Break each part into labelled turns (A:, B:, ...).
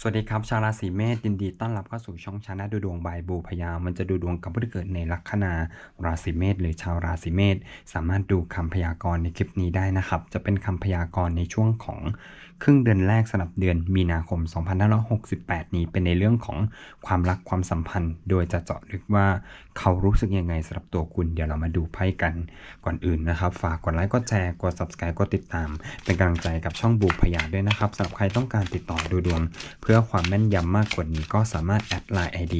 A: สวัสดีครับ ชาวราศีเมษยินดีต้อนรับเข้าสู่ช่องชาแนลดูดวงบายบูพยา มันจะดูดวงกับผู้ที่เกิดในลัคนาราศีเมษหรือชาวราศีเมษสามารถดูคำพยากรณ์ในคลิปนี้ได้นะครับ จะเป็นคำพยากรณ์ในช่วงของ ครึ่งเดือนแรกสำหรับเดือนมีนาคม 2568 นี้เป็นในเรื่องของความรักความสัมพันธ์ โดยจะเจาะลึกว่าเขารู้สึกยังไงสำหรับตัวคุณ เดี๋ยวเรามาดูไพ่กันก่อนอื่นนะครับ ฝากกดไลค์กดแชร์กด subscribe กดติดตาม เป็นกำลังใจกับช่องบูพยาด้วยนะครับสำหรับใครต้องการติดต่อดูดวง เพื่อความแม่นยำมากกว่านี้ก็สามารถแอดไลน์ ID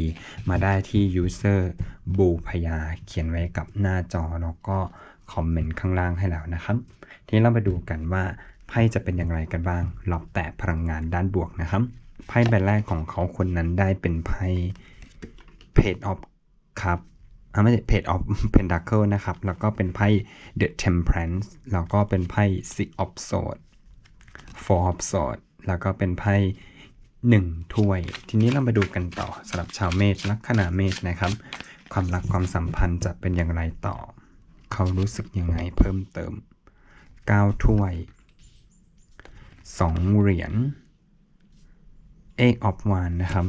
A: มาได้ที่ user บูพยาเขียนไว้กับหน้าจอแล้วก็ คอมเมนต์ข้างล่างให้แล้วนะครับ ทีนี้เรามาดูกันว่าไพ่จะเป็นอย่างไรกันบ้างลอบแต่พลังงานด้านบวกนะครับ ไพ่ใบแรกของเขาคนนั้นได้เป็นไพ่ Page of Cup อ่าไม่ใช่ Page of Pentacle นะครับ แล้วก็เป็นไพ่ The Temperance แล้วก็เป็นไพ่ Six of Swords Four of Swords แล้วก็เป็นไพ่หนึ่งถ้วย ทีนี้เรามาดูกันต่อสำหรับชาวเมษลัคนาเมษนะครับ ความรักความสัมพันธ์จะเป็นอย่างไรต่อ เขารู้สึกยังไงเพิ่มเติม 9 ถ้วย 2 เหรียญ Eight of Wands นะครับ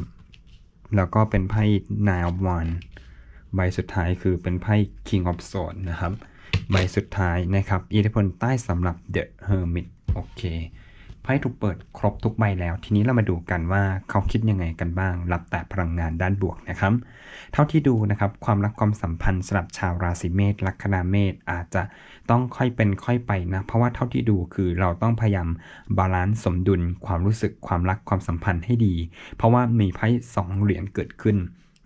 A: แล้วก็เป็นไพ่ Nine of Wands ใบสุดท้ายคือเป็นไพ่ King of Swords นะครับ ใบสุดท้ายนะครับ อิทธิพลใต้สำหรับ The Hermit โอเค ไพ่ถูกเปิดครบทุกใบแล้ว ทีนี้เรามาดูกันว่าเขาคิดยังไงกันบ้าง รับแต่พลังงานด้านบวกนะครับ เท่าที่ดูนะครับความรักความสัมพันธ์สำหรับชาวราศีเมษลัคนาเมษอาจจะต้องค่อยเป็นค่อยไปนะเพราะว่าเท่าที่ดูคือเราต้องพยายามบาลานซ์สมดุลความรู้สึกความรักความสัมพันธ์ให้ดี เพราะว่ามีไพ่สองเหรียญเกิดขึ้น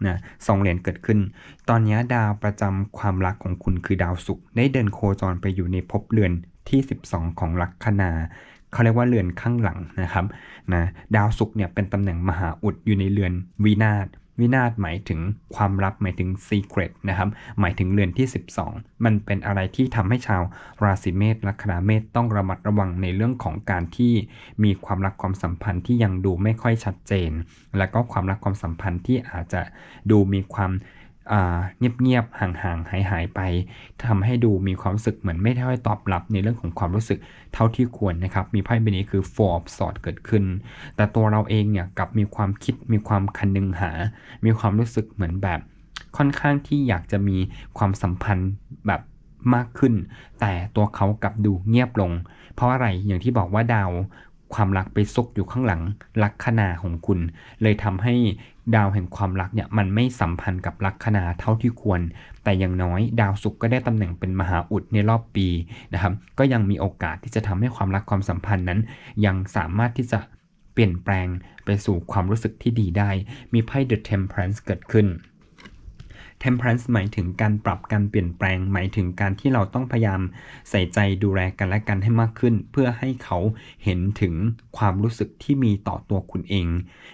A: นะสองเหรียญเกิดขึ้น ตอนนี้ดาวประจำความรักของคุณคือดาวศุกร์ได้เดินโคจรไปอยู่ในภพเรือนที่ 12 ของลัคนา เขาเรียกว่าเรือนข้างหลังนะครับนะดาวศุกร์เนี่ยเป็นตำแหน่งมหาอุดอยู่ในเรือนวินาศวินาศหมายถึงความลับหมายถึง secret นะครับหมายถึงเรือนที่ 12 มันเป็นอะไรที่ทำให้ชาวราศีเมษลัคนาเมษต้องระมัดระวังในเรื่องของการที่มีความรักความสัมพันธ์ที่ยังดูไม่ค่อยชัดเจน แล้วก็ความรักความสัมพันธ์ที่อาจจะดูมีความ เงียบๆ ห่างๆ หายๆ ไปทำให้ดูมีความรู้สึกเหมือนไม่ค่อยตอบรับในเรื่องของความรู้สึกเท่าที่ควรนะครับ มีไพ่ใบนี้คือ Four of Swords เกิดขึ้น แต่ตัวเราเองเนี่ยกับมีความคิด มีความคันนึงหา มีความรู้สึกเหมือนแบบค่อนข้างที่อยากจะมีความสัมพันธ์แบบมากขึ้น แต่ตัวเขากลับดูเงียบลง เพราะอะไรอย่างที่บอกว่าดาว ความรักไปซุกอยู่ข้างหลังลัคนาของคุณ เลยทำให้ดาวแห่งความรักเนี่ยมันไม่สัมพันธ์กับลัคนาเท่าที่ควร แต่อย่างน้อยดาวศุกร์ก็ได้ตำแหน่งเป็นมหาอุดในรอบปีนะครับ ก็ยังมีโอกาสที่จะทำให้ความรักความสัมพันธ์นั้น ยังสามารถที่จะเปลี่ยนแปลงไปสู่ความรู้สึกที่ดีได้ มีไพ่ The Temperance เกิดขึ้น temperance หมายถึงการปรับการเปลี่ยนแปลง หมายถึงการที่เราต้องพยายามใส่ใจดูแลกันและกันให้มากขึ้น เพื่อให้เขาเห็นถึงความรู้สึกที่มีต่อตัวคุณเอง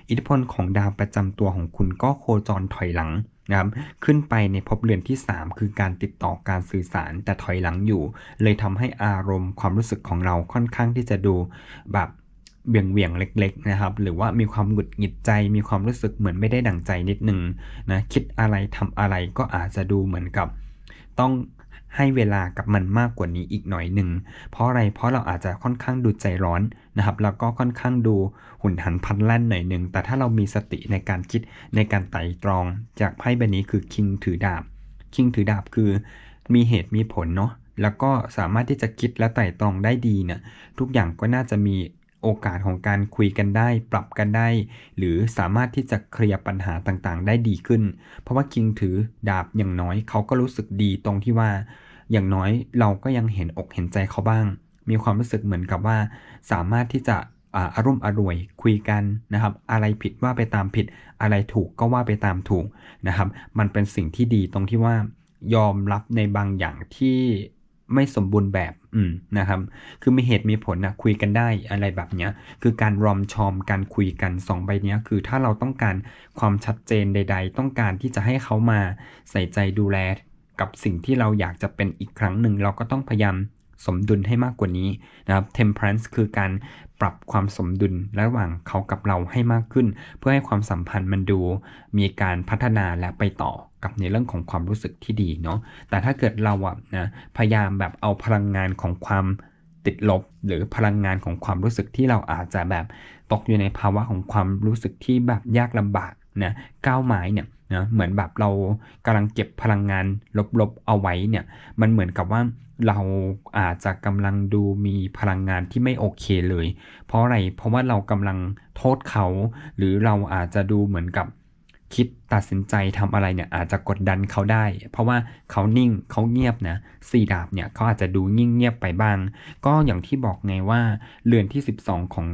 A: อิทธิพลของดาวประจำตัวของคุณก็โคจรถอยหลังนะครับขึ้นไปในภพเรือนที่ 3 คือการติดต่อการสื่อสารแต่ถอยหลังอยู่ เลยทำให้อารมณ์ความรู้สึกของเราค่อนข้างที่จะดูแบบ เบี่ยงเวียงเล็ก ๆ นะครับ หรือว่ามีความหงุดหงิดใจ มีความรู้สึกเหมือนไม่ได้ดั่งใจนิดนึงนะคิดอะไรทำอะไรก็อาจจะดูเหมือนกับ ต้องให้เวลากับมันมากกว่านี้อีกหน่อยหนึ่ง เพราะอะไร เพราะเราอาจจะค่อนข้างดูใจร้อนนะครับ แล้วก็ค่อนข้างดูหุ่นหันพันแล่นหน่อยหนึ่ง แต่ถ้าเรามีสติในการคิดในการไต่ตรอง จากไพ่ใบนี้คือคิงถือดาบ คิงถือดาบคือมีเหตุมีผลเนาะ แล้วก็สามารถที่จะคิดและไต่ตรองได้ดีเนี่ย ทุกอย่างก็น่าจะมี โอกาสของการคุยกันได้ ปรับกันได้ หรือสามารถที่จะเคลียร์ปัญหาต่างๆ ได้ดีขึ้น เพราะว่าคิงถือดาบอย่างน้อยเขาก็รู้สึกดีตรงที่ว่า อย่างน้อยเราก็ยังเห็นอกเห็นใจเขาบ้าง มีความรู้สึกเหมือนกับว่า สามารถที่จะอารมณ์อร่วยคุยกันนะครับ อะไรผิดว่าไปตามผิด อะไรถูกก็ว่าไปตามถูกนะครับ มันเป็นสิ่งที่ดีตรงที่ว่ายอมรับในบางอย่างที่ ไม่สมบูรณ์แบบอืมนะครับ คือมีเหตุมีผลนะคุยกันได้อะไรแบบเนี้ย คือการรอมชอมการคุยกัน2ใบนี้คือถ้าเราต้องการความชัดเจนใด ๆ ต้องการที่จะให้เขามาใส่ใจดูแลกับสิ่งที่เราอยากจะเป็นอีกครั้งหนึ่งเราก็ต้องพยายาม สมดุลให้มากกว่านี้นะครับ temperance คือการปรับความสมดุลระหว่างเขากับเราให้มากขึ้น เพื่อให้ความสัมพันธ์มันดู มีการพัฒนาและไปต่อกับในเรื่องของความรู้สึกที่ดีเนาะแต่ถ้าเกิดเราอะนะพยายามแบบเอาพลังงานของความติดลบ หรือพลังงานของความรู้สึกที่เราอาจจะแบบตกอยู่ในภาวะของความรู้สึกที่แบบยากลำบากนะก้าวไม้เนี่ย นะเหมือนแบบเรากำลังเก็บพลังงานลบๆเอาไว้เนี่ย มันเหมือนกับว่าเราอาจจะกำลังดูมีพลังงานที่ไม่โอเคเลย เพราะอะไรเพราะว่าเรากำลังโทษเขา หรือเราอาจจะดูเหมือนกับ คิดตัดสินใจทำอะไรเนี่ยอาจจะกดดันเขาได้ เพราะว่าเขานิ่งเขาเงียบนะสี่ดาบเนี่ยเขาอาจจะดูนิ่งเงียบไปบ้าง ก็อย่างที่บอกไงว่าเรือนที่ 12 ของ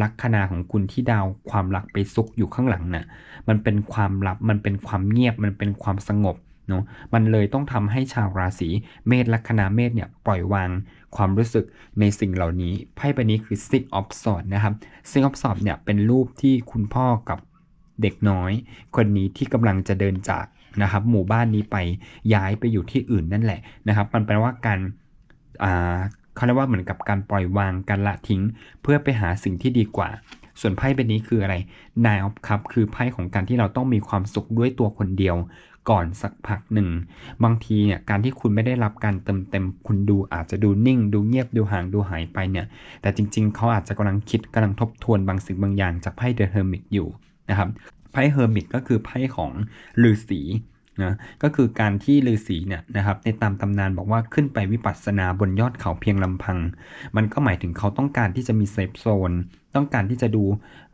A: ลัคนาของคุณที่ดาวความรักไปซุกอยู่ข้างหลังน่ะมันเป็นความลับมันเป็นความเงียบมันเป็นความสงบเนาะมันเลยต้องทำให้ชาวราศีเมษลัคนาเมษเนี่ยปล่อยวางความรู้สึกในสิ่งเหล่านี้ไพ่ใบนี้คือ Six of Swords นะครับ Six of Swords เนี่ยเป็นรูปที่คุณพ่อกับ เด็กน้อย คนนี้ที่กำลังจะเดินจากนะครับ หมู่บ้านนี้ไปย้ายไปอยู่ที่อื่นนั่นแหละนะครับ มันแปลว่าการอ่าเขาเรียกว่าเหมือนกับการปล่อยวางการละทิ้ง เพื่อไปหาสิ่งที่ดีกว่า ส่วนไพ่ใบนี้คืออะไร Nine of Cups คือไพ่ของการที่เราต้องมีความสุขด้วยตัวคนเดียวก่อนสักพักหนึ่ง บางทีเนี่ยการที่คุณไม่ได้รับการเติมเต็มคุณดูอาจจะดูนิ่ง ดูเงียบดูห่างดูหายไปเนี่ย แต่จริง ๆ เขาอาจจะกำลังคิดกำลังทบทวนบางสิ่งบางอย่างจากไพ่เดอะเฮอร์มิตอยู่ นะครับไพ่เฮอร์มิตก็คือไพ่ของฤาษีนะก็คือการที่ฤาษีเนี่ยนะครับในตามตำนานบอกว่าขึ้นไปวิปัสสนาบนยอดเขาเพียงลำพัง มันก็หมายถึงเขาต้องการที่จะมีเซฟโซน ต้องการที่จะดู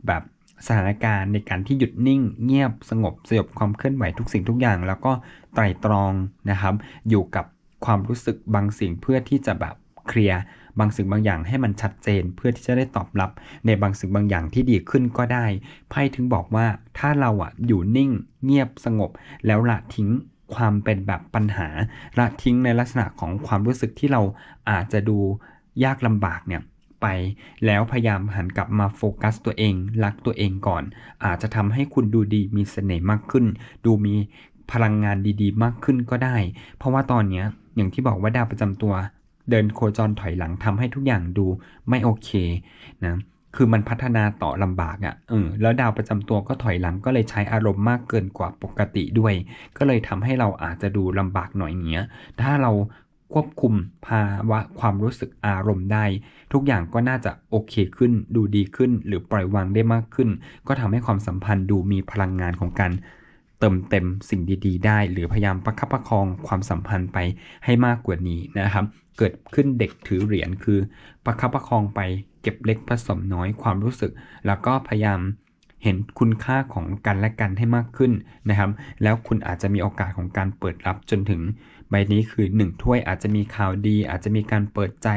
A: แบบสถานการณ์ในการที่หยุดนิ่ง เงียบสงบสยบความเคลื่อนไหวทุกสิ่งทุกอย่าง แล้วก็ไตร่ตรองนะครับ อยู่กับความรู้สึกบางสิ่งเพื่อที่จะแบบเคลียร์ บางสิ่งบางอย่างให้มันชัดเจน เพื่อที่จะได้ตอบรับในบางสิ่งบางอย่างที่ดีขึ้นก็ได้ ไพ่ถึงบอกว่าถ้าเราอะอยู่นิ่ง เงียบสงบ แล้วละทิ้งความเป็นแบบปัญหา ละทิ้งในลักษณะของความรู้สึกที่เราอาจจะดูยากลำบากเนี่ยไปแล้วพยายามหันกลับมาโฟกัสตัวเอง รักตัวเองก่อน อาจจะทำให้คุณดูดีมีเสน่ห์มากขึ้น ดูมีพลังงานดีๆ มากขึ้นก็ได้ เพราะว่าตอนเนี้ยอย่างที่บอกว่าดาวประจำตัว เดินโคจรถอยหลังทำให้ทุกอย่างดูไม่โอเคนะคือมันพัฒนาต่อลำบากอะ่ะเออแล้วดาวประจำตัวก็ถอยหลังก็เลยใช้อารมณ์มากเกินกว่าปกติด้วย ก็เลยทำให้เราอาจจะดูลำบากหน่อยเงี้ย ถ้าเราควบคุมภาวะความรู้สึกอารมณ์ได้ ทุกอย่างก็น่าจะโอเคขึ้น ดูดีขึ้น หรือปล่อยวางได้มากขึ้น ก็ทำให้ความสัมพันธ์ดูมีพลังงานของการเติมเต็มสิ่งดี ๆ ได้ หรือพยายามประคับประคองความสัมพันธ์ไปให้มากกว่านี้นะครับเกิดขึ้นเด็กถือเหรียญคือประคับประคองไปเก็บเล็กผสมน้อยความรู้สึก แล้วก็พยายามเห็นคุณค่าของกันและกันให้มากขึ้นนะครับ แล้วคุณอาจจะมีโอกาสของการเปิดรับจนถึงใบนี้คือ 1 ถ้วยอาจจะมีข่าวดี อาจจะมีการเปิดใจ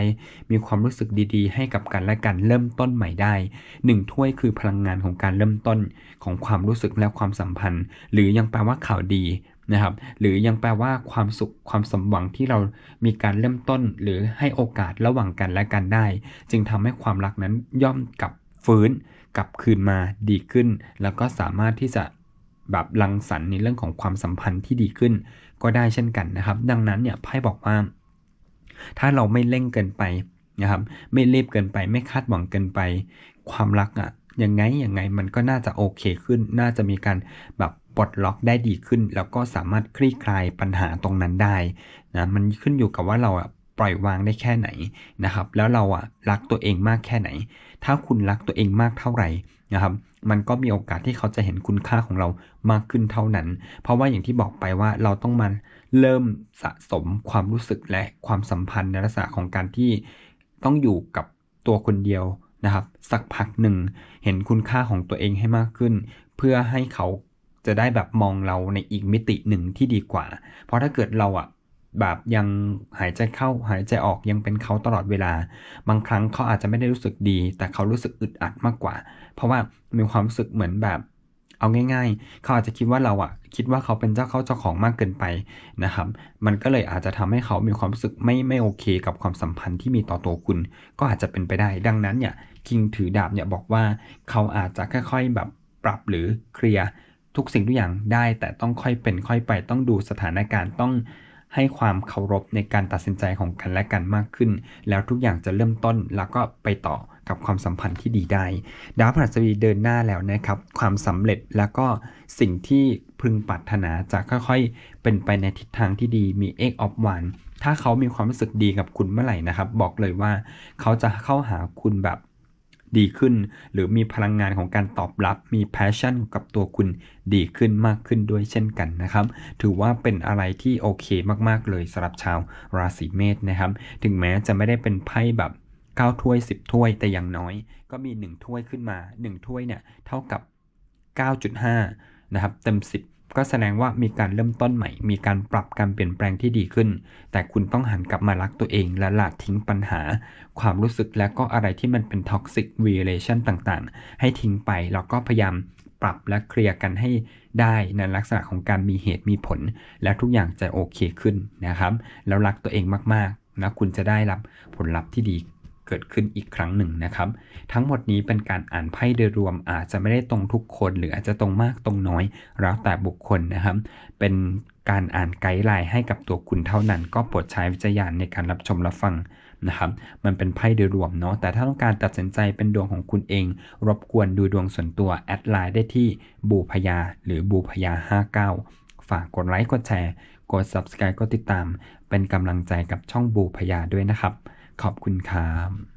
A: มีความรู้สึกดีๆ ให้กับกันและกันเริ่มต้นใหม่ได้ 1 ถ้วยคือพลังงานของการเริ่มต้นของความรู้สึกและความสัมพันธ์ หรือยังแปลว่าข่าวดี นะครับ หรือยังแปลว่าความสุขความสมหวังที่เรามีการเริ่มต้น หรือให้โอกาสระหว่างกันและกันได้ จึงทำให้ความรักนั้นย่อมกลับฟื้นกลับคืนมาดีขึ้น แล้วก็สามารถที่จะแบบรังสรรค์ในเรื่องของความสัมพันธ์ที่ดีขึ้น ก็ได้เช่นกันนะครับ ดังนั้นเนี่ยไพ่บอกว่า ถ้าเราไม่เร่งเกินไปนะครับ ไม่รีบเกินไป ไม่คาดหวังเกินไป ความรักอะ่ะยังไงยังไงมันก็น่าจะโอเคขึ้น น่าจะมีการแบบ ปลดล็อกได้ดีขึ้น แล้วก็สามารถคลี่คลายปัญหาตรงนั้นได้นะมันขึ้นอยู่กับว่าเราปล่อยวางได้แค่ไหนนะครับ แล้วเราอะรักตัวเองมากแค่ไหน ถ้าคุณรักตัวเองมากเท่าไหร่นะครับ มันก็มีโอกาสที่เขาจะเห็นคุณค่าของเรามากขึ้นเท่านั้น เพราะว่าอย่างที่บอกไปว่าเราต้องมาเริ่มสะสมความรู้สึกและความสัมพันธ์ในลักษณะของการที่ต้องอยู่กับตัวคนเดียวนะครับ สักพักหนึ่งเห็นคุณค่าของตัวเองให้มากขึ้น เพื่อให้เขา จะได้แบบมองเราในอีกมิติหนึ่งที่ดีกว่า เพราะถ้าเกิดเราอะแบบยังหายใจเข้าหายใจออกยังเป็นเขาตลอดเวลา บางครั้งเขาอาจจะไม่ได้รู้สึกดี แต่เขารู้สึกอึดอัดมากกว่า เพราะว่ามีความรู้สึกเหมือนแบบเอาง่าย ๆ เขาอาจจะคิดว่าเราอะคิดว่าเขาเป็นเจ้าเขาเจ้าของมากเกินไปนะครับ มันก็เลยอาจจะทำให้เขามีความรู้สึกไม่ไม่โอเคกับความสัมพันธ์ที่มีต่อตัวคุณ ก็อาจจะเป็นไปได้ ดังนั้นเนี่ยคิงถือดาบเนี่ยบอกว่าเขาอาจจะค่อยๆแบบปรับหรือเคลียร์ ทุกสิ่งทุกอย่างได้ แต่ต้องค่อยเป็นค่อยไปต้องดูสถานการณ์ต้องให้ความเคารพในการตัดสินใจของกันและกันมากขึ้น แล้วทุกอย่างจะเริ่มต้นแล้วก็ไปต่อกับความสัมพันธ์ที่ดีได้ ดาวพฤหัสบดีเดินหน้าแล้วนะครับ ความสำเร็จแล้วก็สิ่งที่พึงปรารถนาจะค่อยๆ เป็นไปในทิศทางที่ดีมี X of One ถ้าเขามีความรู้สึกดีกับคุณเมื่อไหร่นะครับ บอกเลยว่า เขาจะเข้าหาคุณแบบ ดีขึ้น หรือมีพลังงานของการตอบรับ มี passion กับตัวคุณดีขึ้นมากขึ้นด้วยเช่นกันนะครับ ถือว่าเป็นอะไรที่โอเคมากๆเลยสำหรับชาวราศีเมษนะครับ ถึงแม้จะไม่ได้เป็นไพ่แบบ9ถ้วย 10 ถ้วยแต่อย่างน้อย ก็มี 1 ถ้วยขึ้นมา 1 ถ้วยเนี่ยเท่ากับ 9.5 นะครับ เต็ม 10 ก็แสดงว่ามีการเริ่มต้นใหม่ มีการปรับการเปลี่ยนแปลงที่ดีขึ้น แต่คุณต้องหันกลับมารักตัวเองและละทิ้งปัญหา ความรู้สึกและก็อะไรที่มันเป็น toxic relation ต่างๆ ให้ทิ้งไปแล้วก็พยายามปรับและเคลียร์กันให้ได้ในลักษณะของการมีเหตุมีผล และทุกอย่างจะโอเคขึ้นนะครับ แล้วรักตัวเองมากๆนะคุณจะได้รับผลลัพธ์ที่ดี เกิดขึ้นอีกครั้งหนึ่งนะครับ ทั้งหมดนี้เป็นการอ่านไพ่โดยรวมอาจจะไม่ได้ตรงทุกคนหรืออาจจะตรงมากตรงน้อย แล้วแต่บุคคลนะครับ เป็นการอ่านไกด์ไลน์ให้กับตัวคุณเท่านั้น ก็โปรดใช้วิจารณญาณในการรับชมรับฟังนะครับ มันเป็นไพ่โดยรวมเนาะ แต่ถ้าต้องการตัดสินใจเป็นดวงของคุณเอง รบกวนดูดวงส่วนตัวแอดไลน์ได้ที่บูพยาหรือบูพยา 59 ฝากกดไลค์กดแชร์ กด subscribe กดติดตาม เป็นกำลังใจกับช่องบูพยาด้วยนะครับ ขอบคุณครับ